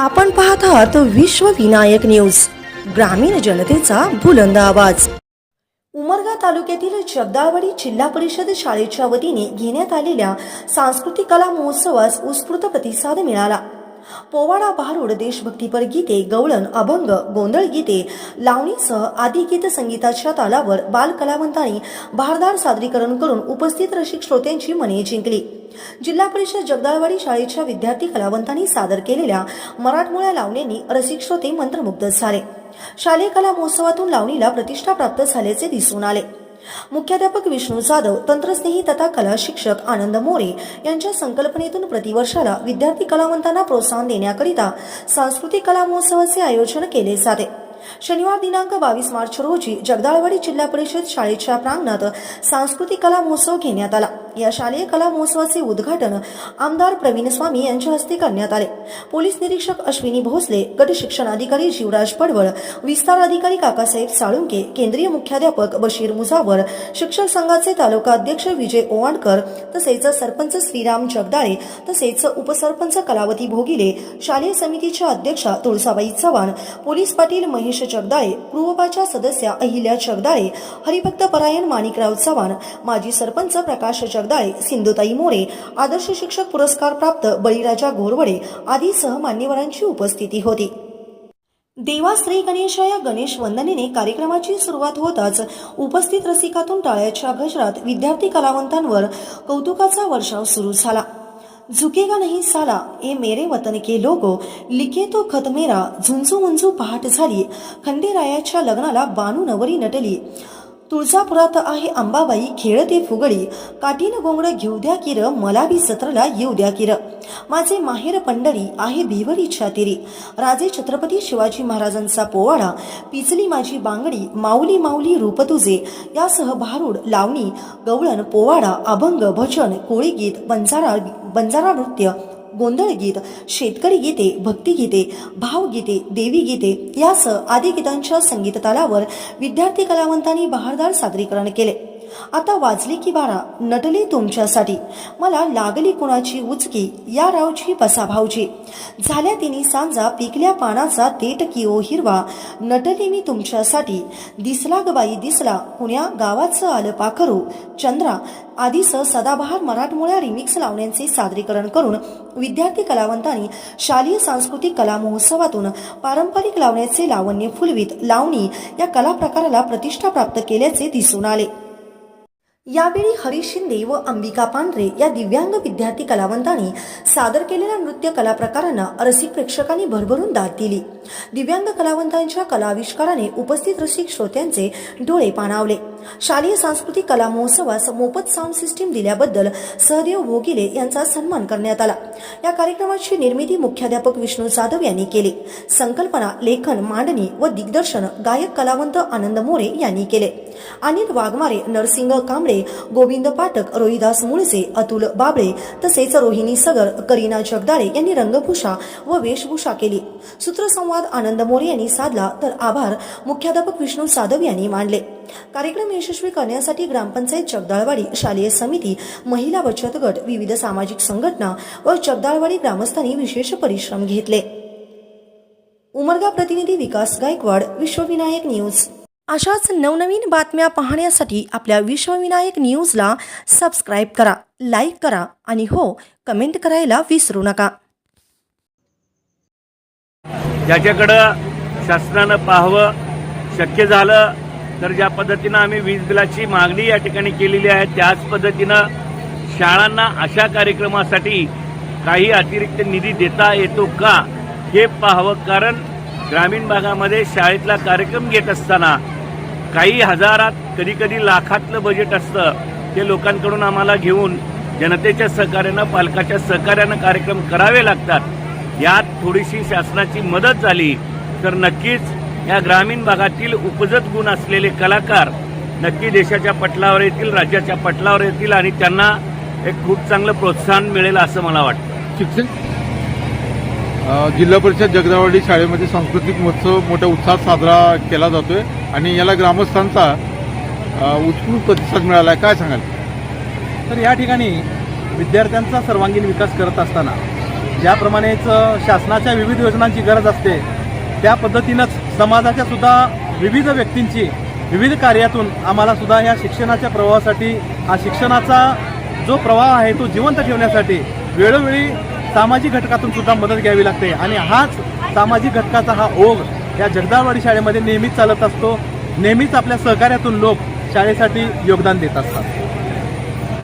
आपण पाहत आहात विश्व विनायक न्यूज ग्रामीण जनतेचा बुलंद आवाज. उमरगा तालुक्यातील जगदाळवाडी जिल्हा परिषद शाळेच्या वतीने घेण्यात आलेल्या सांस्कृतिक कला महोत्सवास उत्स्फूर्त प्रतिसाद मिळाला. पोवाडा भारूड देशभक्तीपर गीते गवळण अभंग गोंधळ गीते लावणीसह आदी गीत संगीताच्या तालावर बाल कलावंतांनी भारदार सादरीकरण करून उपस्थित रसिक श्रोत्यांची मने जिंकली. जिल्हा परिषद जगदाळवाडी शाळेच्या विद्यार्थी कलावंतांनी सादर केलेल्या मराठमोळ्या लावण्यांनी रसिक श्रोते मंत्रमुग्ध झाले. शालेय कला महोत्सवातून लावणीला प्रतिष्ठा प्राप्त झाल्याचे दिसून आले. मुख्याध्यापक विष्णू जाधव तंत्रस्नेही तथा कला शिक्षक आनंद मोरे यांच्या संकल्पनेतून प्रतिवर्षाला विद्यार्थी कलावंतांना प्रोत्साहन देण्याकरिता सांस्कृतिक कला महोत्सवाचे आयोजन केले जाते. शनिवार दिनांक बावीस मार्च रोजी जगदाळवाडी जिल्हा परिषद शाळेच्या प्रांगणात सांस्कृतिक कला महोत्सव घेण्यात आला. या शालेय कला महोत्सवाचे उद्घाटन आमदार प्रवीण स्वामी यांच्या हस्ते करण्यात आले. पोलीस निरीक्षक अश्विनी भोसले गट शिक्षणाधिकारी शिवराज पडवळ विस्तार अधिकारी काकासाहेब साळुंके केंद्रीय मुख्याध्यापक बशीर मुजावर शिक्षक संघाचे तालुका अध्यक्ष विजय ओवाडकर तसेच सरपंच श्रीराम जगदाळे तसेच उपसरपंच कलावती भोगिले शालेय समितीच्या अध्यक्षा तुळसाबाई चव्हाण पोलीस पाटील महेश जगदाळे पूर्वपाच्या सदस्या अहिल्या जगदाळे हरिभक्त परायण माणिकराव चव्हाण माजी सरपंच प्रकाश जगदाळे सिंधुताई मोरे आदर्श शिक्षक पुरस्कार प्राप्त बळीराजा घोरवडे आदीसह मान्यवरांची उपस्थिती होती. देवा श्री गणेश या गणेश वंदनेने कार्यक्रमाची सुरुवात होताच उपस्थित रसिकातून टाळ्याच्या गजरात विद्यार्थी कलावंतांवर कौतुकाचा वर्षाव सुरू झाला. झुकेगा नाही साला ए मेरे वतन के लोगो लिखे तो खत मेरा झुंजू उंजू पहाट झाली खंडेरायाच्या लग्नाला बानू नवरी नटली तुळजापुरात आहे अंबाबाई खेळते फुगडी. काठीन गोंगड घेऊ द्या किर मला बी सत्रला येऊ द्या किर. माझे माहेर पंढरी आहे भिवडीच्या तिरी राजे छत्रपती शिवाजी महाराजांचा पोवाडा पिचली माझी बांगडी माऊली माऊली रूप तुझे. यासह भारूड लावणी गवळण पोवाडा अभंग भजन कोळीगीत बंजारा बंजारा नृत्य गोंधळ गीत शेतकरी गीते भक्तिगीते भावगीते देवी गीते यासह आदी गीतांच्या संगीत तालावर विद्यार्थी कलावंतांनी बहारदार सादरीकरण केले. आता वाजली की बारा. नटली तुमच्यासाठी. मला लागली कुणाची उचकी? या रावची बसा भाऊची झाल्या तिने सांजा पिकल्या पानाचा देट की ओ हिरवा. नटले मी तुमच्यासाठी. दिसला ग बाई दिसला. कुण्या गावाचं आलं पाखरू चंद्रा आदीसह सदाबहार मराठमोळ्या रिमिक्स लावण्यांचे सादरीकरण करून विद्यार्थी कलावंतांनी शालेय सांस्कृतिक कला महोत्सवातून पारंपरिक लावण्याचे लावण्य फुलवीत. लावणी या कला प्रकाराला प्रतिष्ठा प्राप्त केल्याचे दिसून आले. यावेळी हरीश शिंदे व अंबिका पांढरे या दिव्यांग विद्यार्थी कलावंतांनी सादर केलेल्या नृत्य कला प्रकारांना रसिक प्रेक्षकांनी भरभरून दाद दिली. दिव्यांग कलावंतांच्या कलाविष्काराने उपस्थित रसिक श्रोत्यांचे डोळे पाणावले. शालेय सांस्कृतिक कला महोत्सवास मोफत साऊंड सिस्टीम दिल्याबद्दल सहदेव भोगिले यांचा सन्मान करण्यात आला. या कार्यक्रमाची निर्मिती मुख्याध्यापक विष्णू जाधव यांनी केली. संकल्पना लेखन मांडणी व दिग्दर्शन गायक कलावंत आनंद मोरे यांनी केले. अनिल वाघमारे नरसिंग कांबळे गोविंद पाठक रोहिदास मुळसे अतुल बाबळे तसेच रोहिणी सगर करीना जगदाळे यांनी रंगभूषा व वेशभूषा केली. सूत्रसंवाद आनंद मोरे यांनी साधला तर आभार. मुख्याध्यापक विष्णू साधव यांनी मानले कार्यक्रम यशस्वी करण्यासाठी ग्रामपंचायत जगदाळवाडी शालेय समिती महिला बचत गट विविध सामाजिक संघटना व जगदाळवाडी ग्रामस्थांनी विशेष परिश्रम घेतले. उमरगा प्रतिनिधी विकास गायकवाड विश्वविनायक न्यूज. अशाच नवनवीन बातम्या पाहण्यासाठी आपल्या विश्वविनायक न्यूजला सबस्क्राईब करा लाईक करा आणि हो कमेंट करायला विसरू नका. ज्याच्याकडं शासनानं पाहावं शक्य झालं तर ज्या पद्धतीनं आम्ही वीज बिलाची मागणी या ठिकाणी केलेली आहे त्याच पद्धतीनं शाळांना अशा कार्यक्रमासाठी काही अतिरिक्त निधी देता येतो का हे पाहावं. कारण ग्रामीण भागामध्ये शाळेतला कार्यक्रम घेत असताना काही हजारात कधी कधी लाखातलं बजेट असतं. ते लोकांकडून आम्हाला घेऊन जनतेच्या सहकार्यानं पालकाच्या सहकार्यानं कार्यक्रम करावे लागतात. यात थोडीशी शासनाची मदत झाली तर नक्कीच या ग्रामीण भागातील उपजत गुण असलेले कलाकार नक्की देशाच्या पटलावर येतील राज्याच्या पटलावर येतील आणि त्यांना एक खूप चांगलं प्रोत्साहन मिळेल असं मला वाटतं. शिक्षण? जिल्हा परिषद जगदावाडी शाळेमध्ये सांस्कृतिक महोत्सव मोठ्या उत्साहात साजरा केला जातोय. आणि याला ग्रामस्थांचा उत्स्फूर्त प्रतिसाद मिळाला आहे काय सांगाल? तर या ठिकाणी विद्यार्थ्यांचा सर्वांगीण विकास करत असताना ज्याप्रमाणेच शासनाच्या विविध योजनांची गरज असते त्या पद्धतीनंच समाजाच्या सुद्धा विविध व्यक्तींची विविध कार्यातून आम्हाला सुद्धा या शिक्षणाच्या प्रवाहासाठी हा शिक्षणाचा जो प्रवाह आहे तो जिवंत ठेवण्यासाठी वेळोवेळी सामाजिक घटकातून सुद्धा मदत घ्यावी लागते. आणि हाच सामाजिक घटकाचा हा ओघ या जगदाळवाडी शाळेमध्ये नेहमीच चालत असतो. नेहमीच आपल्या सहकार्यातून लोक शाळेसाठी योगदान देत असतात.